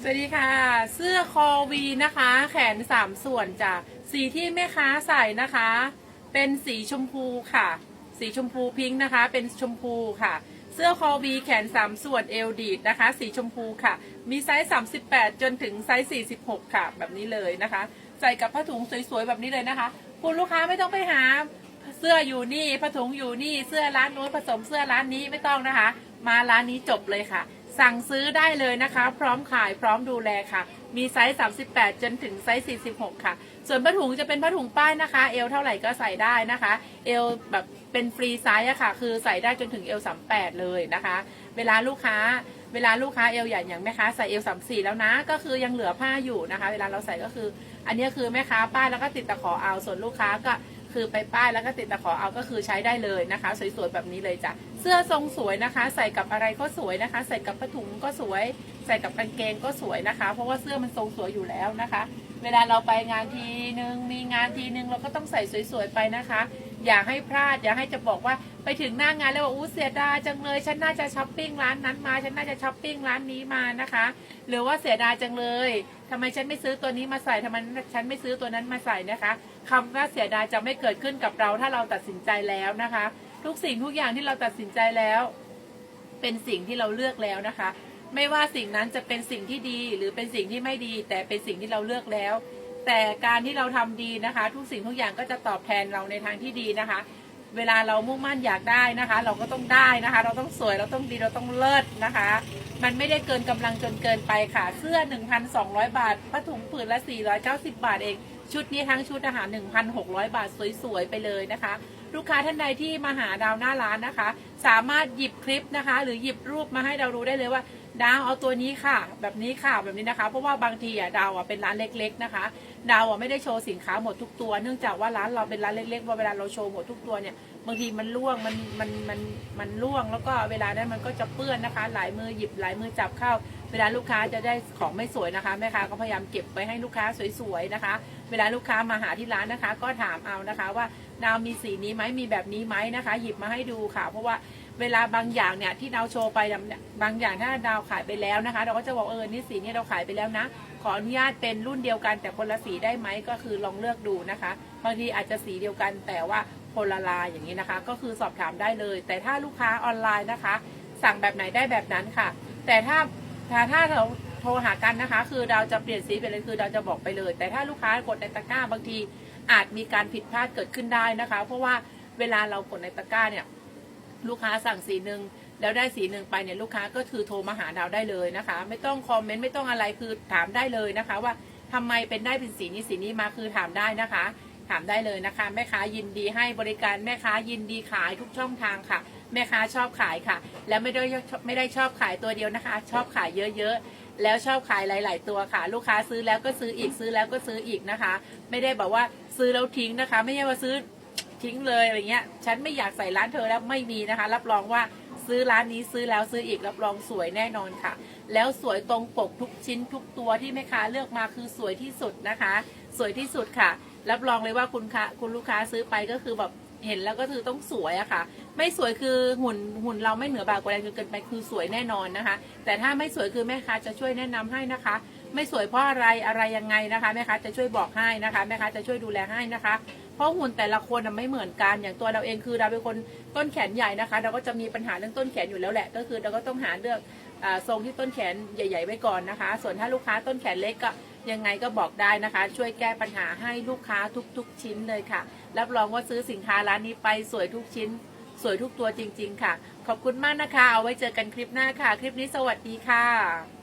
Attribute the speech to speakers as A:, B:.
A: สวัสดีค่ะ เสื้อคอวีนะคะ แขนสามส่วนจ้ะสีที่แม่ค้าใส่นะคะ เป็นสีชมพูค่ะ สีชมพูพิงค์นะคะ เป็นชมพูค่ะ เสื้อคอวีแขนสามส่วนเอวดีดนะคะ สีชมพูค่ะ มีไซส์38 จนถึงไซส์46 ค่ะ แบบนี้เลยนะคะ ใส่กับผ้าถุงสวยๆแบบนี้เลยนะคะ คุณลูกค้าไม่ต้องไปหาเสื้ออยู่นี่ผ้าถุงอยู่นี่เสื้อร้านนู้นผสมเสื้อร้านนี้ไม่ต้องนะคะ มาร้านนี้จบเลยค่ะ สั่งซื้อได้เลยนะคะ พร้อมขายพร้อมดูแลค่ะ มีไซส์ 38 จนถึงไซส์ 46 ค่ะ ส่วนผ้าถุงจะเป็นผ้าถุงป้ายนะคะ เอวเท่าไหร่ก็ใส่ได้นะคะ เอวแบบเป็นฟรีไซส์อะค่ะ คือใส่ได้จนถึงเอว 38 เลยนะคะ เวลาลูกค้า เวลาลูกค้าเอวใหญ่อย่างแม่ค้าใส่เอว 34 แล้วนะ ก็คือยังเหลือผ้าอยู่นะคะ เวลาเราใส่ก็คือ อันนี้คือแม่ค้าป้ายแล้วก็ติดตะขอเอา ส่วนลูกค้าก็ คือไปป้ายแล้วก็ติดตะขอเอาก็คือใช้ได้เลยนะคะ สวยๆแบบนี้เลยจ้ะเสื้อทรงสวยนะคะ ใส่กับอะไรก็สวยนะคะ ใส่กับผ้าถุงก็สวย ใส่กับกางเกงก็สวยนะคะ เพราะว่าเสื้อมันทรงสวยอยู่แล้วนะคะ เวลาเราไปงานทีนึงมีงานทีนึงเราก็ต้องใส่สวยๆไปนะคะ อย่าให้พลาดอย่าให้จะบอกว่าไปถึงหน้างานแล้วว่าอู้เสียดายจังเลยฉันน่าจะช้อปปิ้งร้านนั้นมา ฉันน่าจะช้อปปิ้งร้านนี้มานะคะ หรือว่าเสียดายจังเลยทำไมฉันไม่ซื้อตัวนี้มาใส่ทำไมฉันไม่ซื้อตัวนั้นมาใส่นะคะคำว่าเสียดายจะไม่เกิดขึ้นกับเราถ้าเราตัดสินใจแล้วนะคะ ทุกสิ่งทุกอย่างที่เราตัดสินใจแล้ว เป็นสิ่งที่เราเลือกแล้วนะคะ ไม่ว่าสิ่งนั้นจะเป็นสิ่งที่ดีหรือเป็นสิ่งที่ไม่ดี แต่เป็นสิ่งที่เราเลือกแล้ว แต่การที่เราทำดีนะคะ ทุกสิ่งทุกอย่างก็จะตอบแทนเราในทางที่ดีนะคะ เวลาเรามุ่งมั่นอยากได้นะคะ เราก็ต้องได้นะคะ เราต้องสวยเราต้องดีเราต้องเลิศนะคะ มันไม่ได้เกินกำลังจนเกินไปค่ะ เสื้อ 1,200 บาทผ้าถุงผืนละ 490 บาทเอง ชุดนี้ทั้งชุดอาหาร 1,600 บาทสวยๆไปเลยนะคะลูกค้าท่านใดที่มาหาดาวหน้าร้านนะคะ สามารถหยิบคลิปนะคะ หรือหยิบรูปมาให้เรารู้ได้เลยว่า ดาวเอาตัวนี้ค่ะ แบบนี้ค่ะแบบนี้นะคะ เพราะว่าบางทีอะดาวอะเป็นร้านเล็ก ๆ นะคะดาวอะไม่ได้โชว์สินค้าหมดทุกตัว เนื่องจากว่าร้านเราเป็นร้านเล็กๆพอเวลาเราโชว์หมดทุกตัวเนี่ยบางทีมันล่วงมันมันมันมันล่วง แล้วก็เวลานั้นมันก็จะเปื้อนนะคะ หลายมือหยิบหลายมือจับเข้า เวลาลูกค้าจะได้ของไม่สวยนะคะแม่ค้าก็พยายามเก็บไว้ให้ลูกค้าสวยๆนะคะ เวลาลูกค้ามาหาที่ร้านนะคะ ก็ถามเอานะคะว่าดาวมีสีนี้ไหมมีแบบนี้ไหมนะคะ หยิบมาให้ดูค่ะ เพราะว่า เวลาบางอย่างเนี่ยที่ดาวโชว์ไปเนี่ยบางอย่างถ้าดาวขายไปแล้วนะคะ เราก็จะบอกเออนี่สีนี้เราขายไปแล้วนะ ขออนุญาตเป็นรุ่นเดียวกัน แต่คนละสีได้ไหมก็คือลองเลือกดูนะคะบางทีอาจจะสีเดียวกันแต่ว่าคนละลายอย่างนี้นะคะ ก็คือสอบถามได้เลย แต่ถ้าลูกค้าออนไลน์นะคะ สั่งแบบไหนได้แบบนั้นค่ะ แต่ถ้าถ้าถ้าเราโทรหากันนะคะ คือเราจะเปลี่ยนสีไปเลยคือเราจะบอกไปเลย แต่ถ้าลูกค้ากดในตะกร้าบางทีอาจมีการผิดพลาดเกิดขึ้นได้นะคะ เพราะว่าเวลาเรากดในตะกร้าเนี่ย ลูกค้าสั่งสีหนึ่งแล้วได้สีหนึ่งไปเนี่ยลูกค้าก็คือโทรมาหาดาวได้เลยนะคะ ไม่ต้องคอมเมนต์ไม่ต้องอะไรคือถามได้เลยนะคะ ว่าทำไมเป็นได้เป็นสีนี้สีนี้มาคือถามได้นะคะ ถามได้เลยนะคะ แม่ค้ายินดีให้บริการแม่ค้ายินดีขายทุกช่องทางค่ะ แม่ค้าชอบขายค่ะ แล้วไม่ได้ไม่ได้ชอบขายตัวเดียวนะคะ ชอบขายเยอะๆแล้วชอบขายหลาย ๆ ตัวค่ะ ลูกค้าซื้อแล้วก็ซื้ออีกซื้อแล้วก็ซื้ออีกนะคะ ไม่ได้แบบว่าซื้อแล้วทิ้งนะคะ ไม่ใช่ว่าซื้อ ทิ้งเลยอะไรเงี้ย ฉันไม่อยากใส่ร้านเธอแล้วไม่มีนะคะ รับรองว่าซื้อร้านนี้ซื้อแล้วซื้ออีกรับรองสวยแน่นอนค่ะ แล้วสวยตรงปกทุกชิ้นทุกตัวที่แม่ค้าเลือกมาคือสวยที่สุดนะคะ สวยที่สุดค่ะ รับรองเลยว่าคุณค้าคุณลูกค้าซื้อไปก็คือแบบเห็นแล้วก็คือต้องสวยอะค่ะ ไม่สวยคือหุ่นหุ่นเราไม่เหนือบากว่าแรงจนเกินไปคือสวยแน่นอนนะคะ แต่ถ้าไม่สวยคือแม่ค้าจะช่วยแนะนำให้นะคะ ไม่สวยเพราะอะไรอะไรยังไงนะคะแม่ค้าจะช่วยบอกให้นะคะแม่ค้าจะช่วยดูแลให้นะคะ เพราะหุ่นแต่ละคนไม่เหมือนกันอย่างตัวเราเองคือเราเป็นคนต้นแขนใหญ่นะคะ เราก็จะมีปัญหาเรื่องต้นแขนอยู่แล้วแหละ ก็คือเราก็ต้องหาเลือกอทรงที่ต้นแขนใหญ่ ๆ ไว้ก่อนนะคะ ส่วนถ้าลูกค้าต้นแขนเล็กก็ยังไงก็บอกได้นะคะ ช่วยแก้ปัญหาให้ลูกค้าทุก ๆ ชิ้นเลยค่ะ รับรองว่าซื้อสินค้าร้านนี้ไปสวยทุกชิ้น สวยทุกตัวจริง ๆ ค่ะ ขอบคุณมากนะคะ เอาไว้เจอกันคลิปหน้าค่ะ คลิปนี้สวัสดีค่ะ